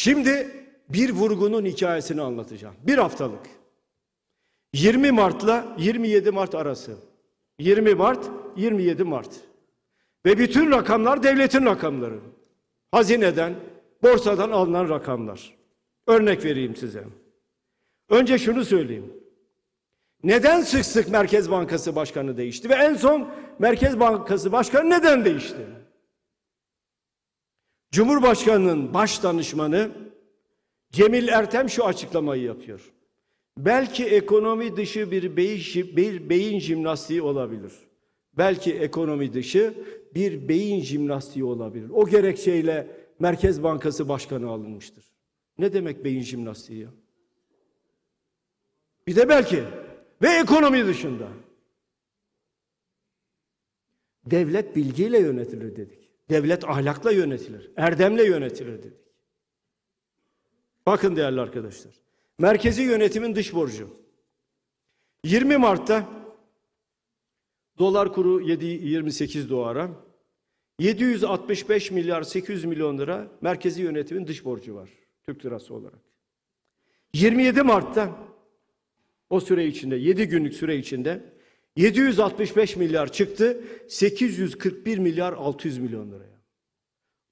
Şimdi bir vurgunun hikayesini anlatacağım. Bir haftalık. 20 Mart'la 27 Mart arası. 20 Mart, 27 Mart. Ve bütün rakamlar devletin rakamları. Hazineden, borsadan alınan rakamlar. Örnek vereyim size. Önce şunu söyleyeyim. Neden sık sık Merkez Bankası Başkanı değişti ve en son Merkez Bankası Başkanı neden değişti? Cumhurbaşkanının baş danışmanı Cemil Ertem şu açıklamayı yapıyor. Belki ekonomi dışı bir beyin, bir beyin jimnastiği olabilir. Belki ekonomi dışı bir beyin jimnastiği olabilir. O gerekçeyle Merkez Bankası Başkanı alınmıştır. Ne demek beyin jimnastiği ya? Bir de belki ve ekonomi dışında. Devlet bilgiyle yönetilir dedik. Devlet ahlakla yönetilir. Erdemle yönetilir dedik. Bakın değerli arkadaşlar. Merkezi yönetimin dış borcu. 20 Mart'ta dolar kuru 7.28 dolara 765 milyar 800 milyon lira merkezi yönetimin dış borcu var. Türk lirası olarak. 27 Mart'ta o süre içinde 7 günlük süre içinde 765 milyar çıktı 841 milyar 600 milyon liraya.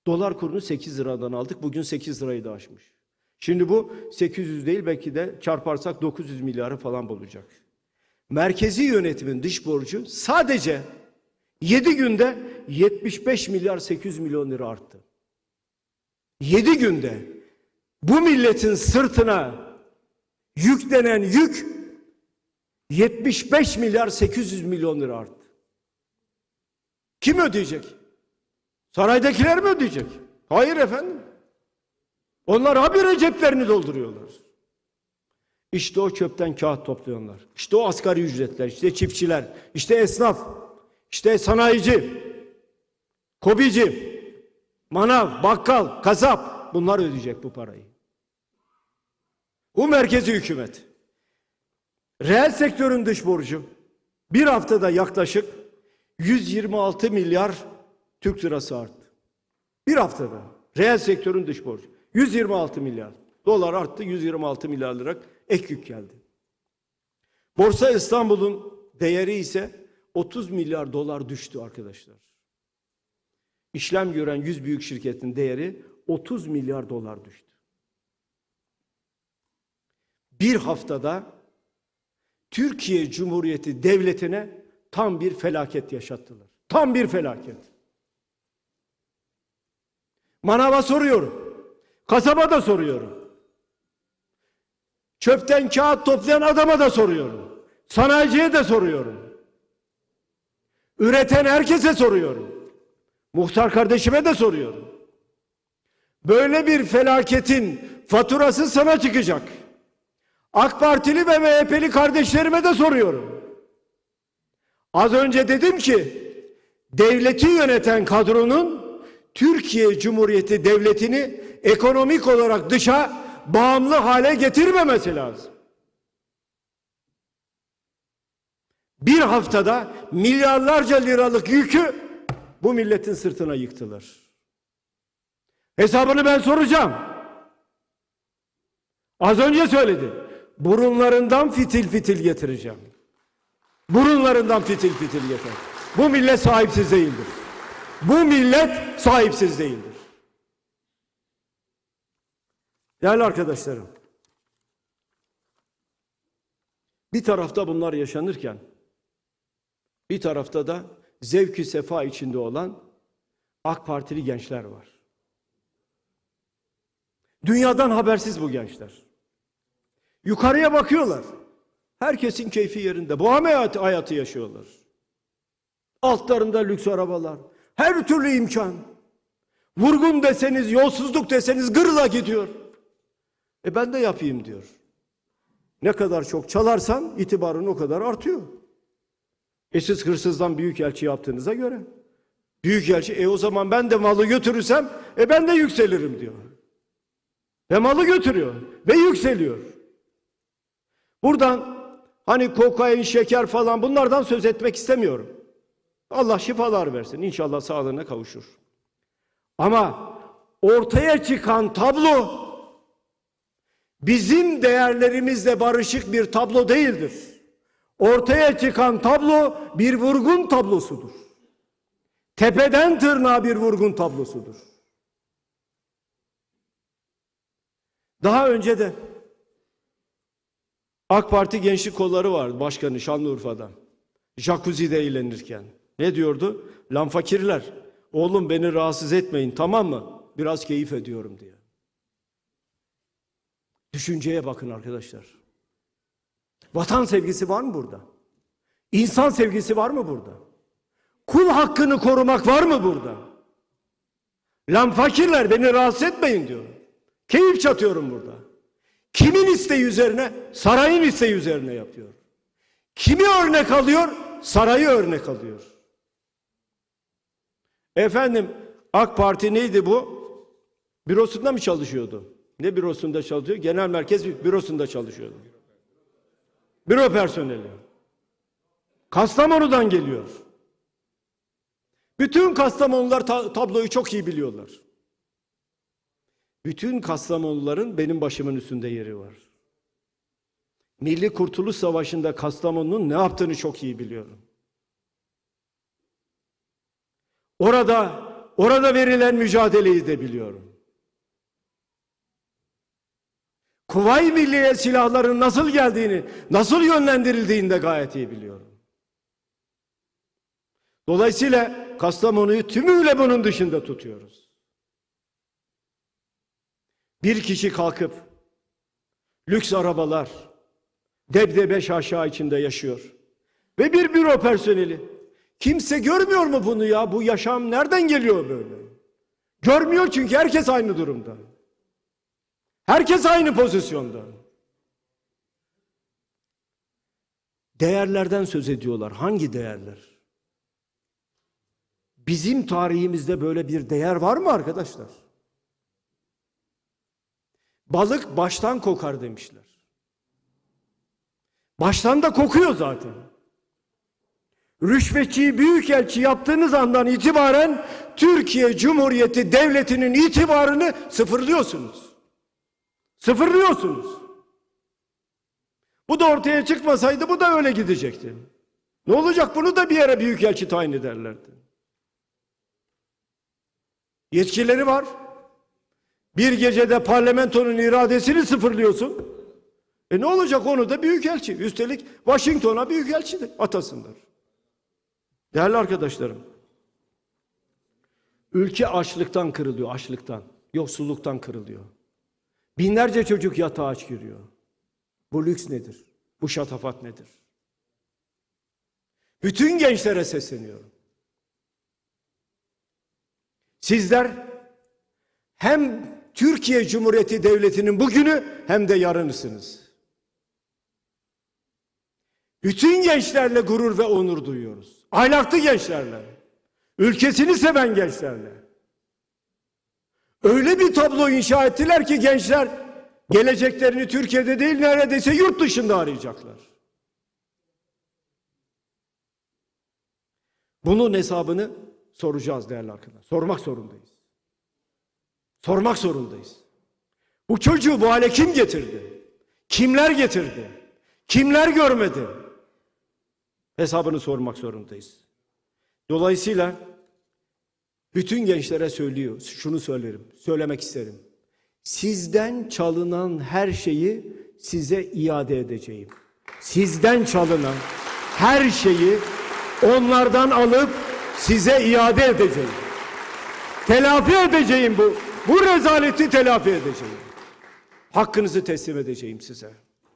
Dolar kurunu 8 liradan aldık bugün 8 lirayı da aşmış. Şimdi bu 800 değil belki de çarparsak 900 milyarı falan bulacak. Merkezi yönetimin dış borcu sadece 7 günde 75 milyar 800 milyon lira arttı. 7 günde bu milletin sırtına yüklenen yük 75 milyar 800 milyon lira arttı. Kim ödeyecek? Saraydakiler mi ödeyecek? Hayır efendim. Onlar habire ceplerini dolduruyorlar. İşte o çöpten kağıt topluyorlar. İşte o asgari ücretler, işte çiftçiler, işte esnaf, işte sanayici, kobici, manav, bakkal, kasap bunlar ödeyecek bu parayı. Bu merkezi hükümet. Reel sektörün dış borcu bir haftada yaklaşık 126 milyar Türk lirası arttı. Bir haftada reel sektörün dış borcu 126 milyar. Dolar arttı 126 milyar lira ek yük geldi. Borsa İstanbul'un değeri ise 30 milyar dolar düştü arkadaşlar. İşlem gören 100 büyük şirketin değeri 30 milyar dolar düştü. Bir haftada Türkiye Cumhuriyeti Devleti'ne tam bir felaket yaşattılar. Tam bir felaket. Manava soruyorum. Kasaba da soruyorum. Çöpten kağıt toplayan adama da soruyorum. Sanayiciye de soruyorum. Üreten herkese soruyorum. Muhtar kardeşime de soruyorum. Böyle bir felaketin faturası sana çıkacak. AK Partili ve MHP'li kardeşlerime de soruyorum. Az önce dedim ki devleti yöneten kadronun Türkiye Cumhuriyeti Devleti'ni ekonomik olarak dışa bağımlı hale getirmemesi lazım. Bir haftada milyarlarca liralık yükü bu milletin sırtına yıktılar. Hesabını ben soracağım. Az önce söyledim. Burunlarından fitil fitil getireceğim. Burunlarından fitil fitil getir. Bu millet sahipsiz değildir. Bu millet sahipsiz değildir. Değerli arkadaşlarım. Bir tarafta bunlar yaşanırken bir tarafta da zevki sefa içinde olan AK Partili gençler var. Dünyadan habersiz bu gençler. Yukarıya bakıyorlar. Herkesin keyfi yerinde. Hayatı, hayatı yaşıyorlar. Altlarında lüks arabalar. Her türlü imkan. Vurgun deseniz, yolsuzluk deseniz gırla gidiyor. E ben de yapayım diyor. Ne kadar çok çalarsan itibarın o kadar artıyor. E siz hırsızdan büyük elçi yaptığınıza göre. Büyük elçi e o zaman ben de malı götürürsem e ben de yükselirim diyor. Ve malı götürüyor ve yükseliyor. Buradan hani kokain, şeker falan bunlardan söz etmek istemiyorum. Allah şifalar versin. İnşallah sağlığına kavuşur. Ama ortaya çıkan tablo bizim değerlerimizle barışık bir tablo değildir. Ortaya çıkan tablo bir vurgun tablosudur. Tepeden tırnağa bir vurgun tablosudur. Daha önce de AK Parti gençlik kolları vardı başkanı Şanlıurfa'da. Jacuzzi'de eğlenirken. Ne diyordu? Lan fakirler oğlum beni rahatsız etmeyin tamam mı? Biraz keyif ediyorum diye. Düşünceye bakın arkadaşlar. Vatan sevgisi var mı burada? İnsan sevgisi var mı burada? Kul hakkını korumak var mı burada? Lan fakirler beni rahatsız etmeyin diyor. Keyif çatıyorum burada. Kimin isteği üzerine? Sarayın isteği üzerine yapıyor. Kimi örnek alıyor? Sarayı örnek alıyor. Efendim AK Parti neydi bu? Bürosunda mı çalışıyordu? Ne bürosunda çalışıyor? Genel merkez bürosunda çalışıyordu. Büro personeli. Kastamonu'dan geliyor. Bütün Kastamonular ta- tabloyu çok iyi biliyorlar. Bütün Kastamonuların benim başımın üstünde yeri var. Milli Kurtuluş Savaşı'nda Kastamonu'nun ne yaptığını çok iyi biliyorum. Orada orada verilen mücadeleyi de biliyorum. Kuvayi Milliye silahların nasıl geldiğini, nasıl yönlendirildiğini de gayet iyi biliyorum. Dolayısıyla Kastamonu'yu tümüyle bunun dışında tutuyoruz. Bir kişi kalkıp lüks arabalar, debdebe şaşa içinde yaşıyor. Ve bir büro personeli. Kimse görmüyor mu bunu ya? Bu yaşam nereden geliyor böyle? Görmüyor çünkü herkes aynı durumda. Herkes aynı pozisyonda. Değerlerden söz ediyorlar. Hangi değerler? Bizim tarihimizde böyle bir değer var mı arkadaşlar? Balık baştan kokar demişler. Baştan da kokuyor zaten. Rüşvetçiyi büyükelçi yaptığınız andan itibaren Türkiye Cumhuriyeti Devleti'nin itibarını sıfırlıyorsunuz. Sıfırlıyorsunuz. Bu da ortaya çıkmasaydı bu da öyle gidecekti. Ne olacak bunu da bir yere büyükelçi tayin ederlerdi. Yetkileri var. Bir gecede parlamentonun iradesini sıfırlıyorsun. E ne olacak onu da büyükelçi. Üstelik Washington'a büyükelçi de atasınlar. Değerli arkadaşlarım. Ülke açlıktan kırılıyor, açlıktan. Yoksulluktan kırılıyor. Binlerce çocuk yatağa aç giriyor. Bu lüks nedir? Bu şatafat nedir? Bütün gençlere sesleniyorum. Sizler hem Türkiye Cumhuriyeti Devleti'nin bugünü hem de yarınısınız. Bütün gençlerle gurur ve onur duyuyoruz. Ahlaklı gençlerle, ülkesini seven gençlerle. Öyle bir tablo inşa ettiler ki gençler geleceklerini Türkiye'de değil neredeyse yurt dışında arayacaklar. Bunun hesabını soracağız değerli arkadaşlar. Sormak zorundayız. Sormak zorundayız. Bu çocuğu bu hale kim getirdi? Kimler getirdi? Kimler görmedi? Hesabını sormak zorundayız. Dolayısıyla bütün gençlere söylüyor, şunu söylerim, söylemek isterim. Sizden çalınan her şeyi size iade edeceğim. Sizden çalınan her şeyi onlardan alıp size iade edeceğim. Telafi edeceğim bu. Bu rezaleti telafi edeceğim. Hakkınızı teslim edeceğim size.